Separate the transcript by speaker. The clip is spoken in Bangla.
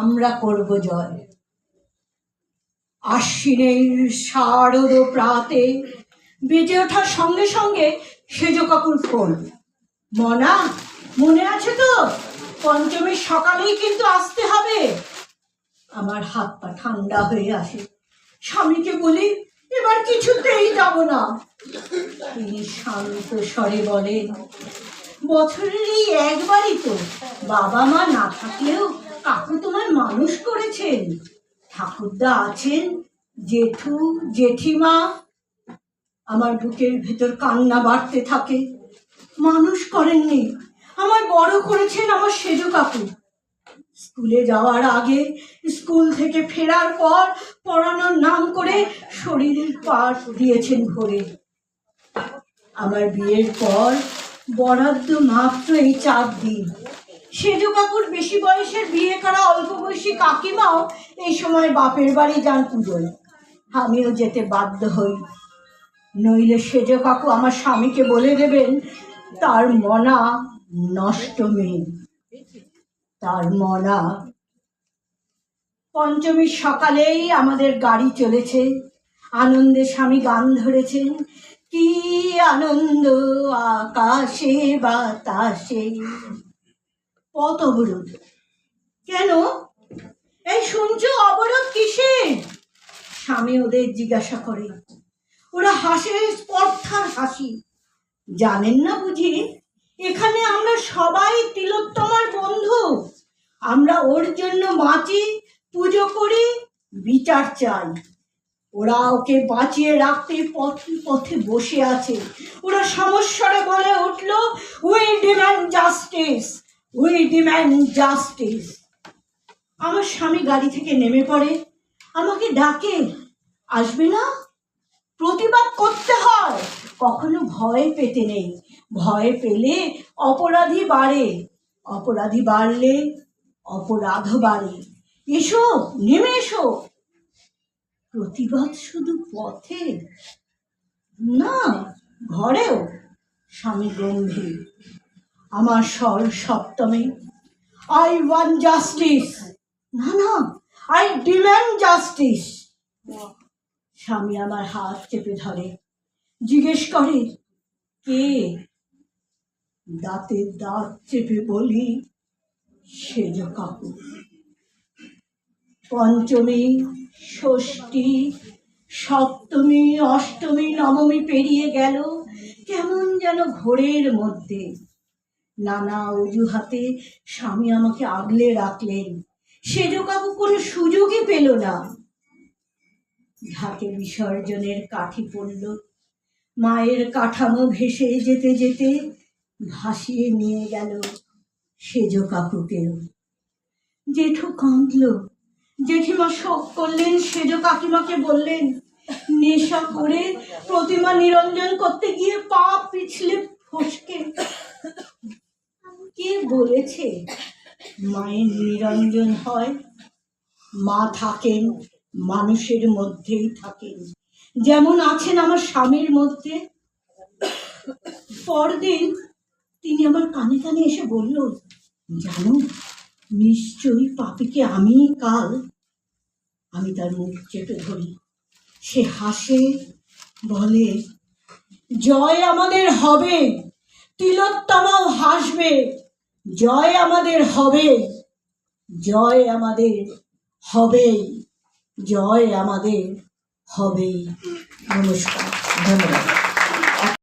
Speaker 1: আমরা করব জয় আশ্বিনের শারদ প্রাতে বেজে ওঠার সঙ্গে সঙ্গে সেজ কাকুর ফোন। মনা, মনে আছে তো? পঞ্চমীর সকালেই কিন্তু আসতে হবে। আমার হাত পা ঠান্ডা হয়ে আসে। স্বামীকে বলি, এবার কিছুতেই যাব না। তিনি শান্ত স্বরে বলেন, বছরের এই একবারই তো বাবা মা না থাকলেও কাকু তোমার মানুষ করেছেন। ঠাকুরদা আছেন, জেঠু, জেঠিমা। আমার বুকের ভেতর কান্না বাড়তে থাকে। মানুষ করেননি। আমায় বড় করেছেন আমার সেজ কাকু। স্কুলে যাওয়ার আগে, স্কুল থেকে ফেরার পর পড়ানোর নাম করে শরীরের পাট দিয়েছেন ভরে। আমার বিয়ের পর বরাদ্দ মাত্র এই চার দিন। সেজ কাকুর বেশি বয়সের বিয়ে করা অল্প বয়সী কাকিমাও এই সময় বাপের বাড়ি যান পুজোয়। আমিও যেতে বাধ্য হই। নইলে সেজ কাকু আমার স্বামীকে বলে দেবেন, তার মনা নষ্ট মেয়ে। তার মনা পঞ্চমীর সকালেই আমাদের গাড়ি চলেছে। আনন্দে স্বামী গান ধরেছেন, কি আনন্দ আকাশে বাতাসে। পথ অবরোধ। কেন? এই শুনছো অবরোধ কিসের? স্বামী ওদের জিজ্ঞাসা করে। ওরা হাসে, স্পর্ধার হাসি। জানেন না বুঝি? এখানে আমরা সবাই তিলোত্তমার বন্ধু। আমরা ওর জন্য বাঁচি পুজো করি, বিচার চাই। ওরা ওকে বাঁচিয়ে রাখতে পথে পথে বসে আছে। ওরা সমস্যারে বলে উঠল we demand justice we demand justice আমার স্বামী গাড়ি থেকে নেমে পড়ে, আমাকে ডাকে, আসবে না? প্রতিবাদ করতে হয়। কখনো ভয় পেতে নেই। ভয় পেলে অপরাধী বাড়ে। অপরাধী বাড়লে অপরাধ বাড়ে। এসো, নেমে এসো। প্রতিবাদ শুধু পথে না, ঘরেও স্বামী গম্ভীর। আমার স্বর সপ্তমে। আই ওয়ান জাস্টিস না না আই ডিম্যান্ড জাস্টিস স্বামী আমার হাত চেপে ধরে, জিজ্ঞেস করে, কে? দাঁতে দাঁত চেপে বলি সেজ কাকু। পঞ্চমী, ষষ্ঠী, সপ্তমী, অষ্টমী, নবমী পেরিয়ে গেল, কেমন যেন ঘোরের মধ্যে। নানা অজুহাতে স্বামী আমাকে আগলে রাখলেন। সেজ কাকু কোনো সুযোগই পেল না। ঢাকে বিসর্জনের কাঠি পড়ল। মায়ের কাঠামো ভেসে যেতে যেতে ভাসিয়ে নিয়ে গেল সেজ কাকুকেও জেঠু কাঁদল। জেঠিমা শোক করলেন সেজ কাকিমাকে বললেন, নেশা করে প্রতিমা নিরঞ্জন করতে গিয়ে পা পিছলে ফসকে। কে বলেছে? মায়ের নিরঞ্জন হয়, মা থাকেন, মানুষের মধ্যেই থাকেন। যেমন আছেন আমার স্বামীর মধ্যে। পরদিন তিনি আমার কানে কানে এসে বলল, জানো, নিশ্চয়ই পাপিকে আমি কাল, আমি তার মুখ চেপে ধরি। সে হাসে, বলে, জয় আমাদের হবে, তিলোত্তমাও হাসবে। জয় আমাদের হবে জয় আমাদের হবেই জয় আমাদের হবেই। নমস্কার। ধন্যবাদ।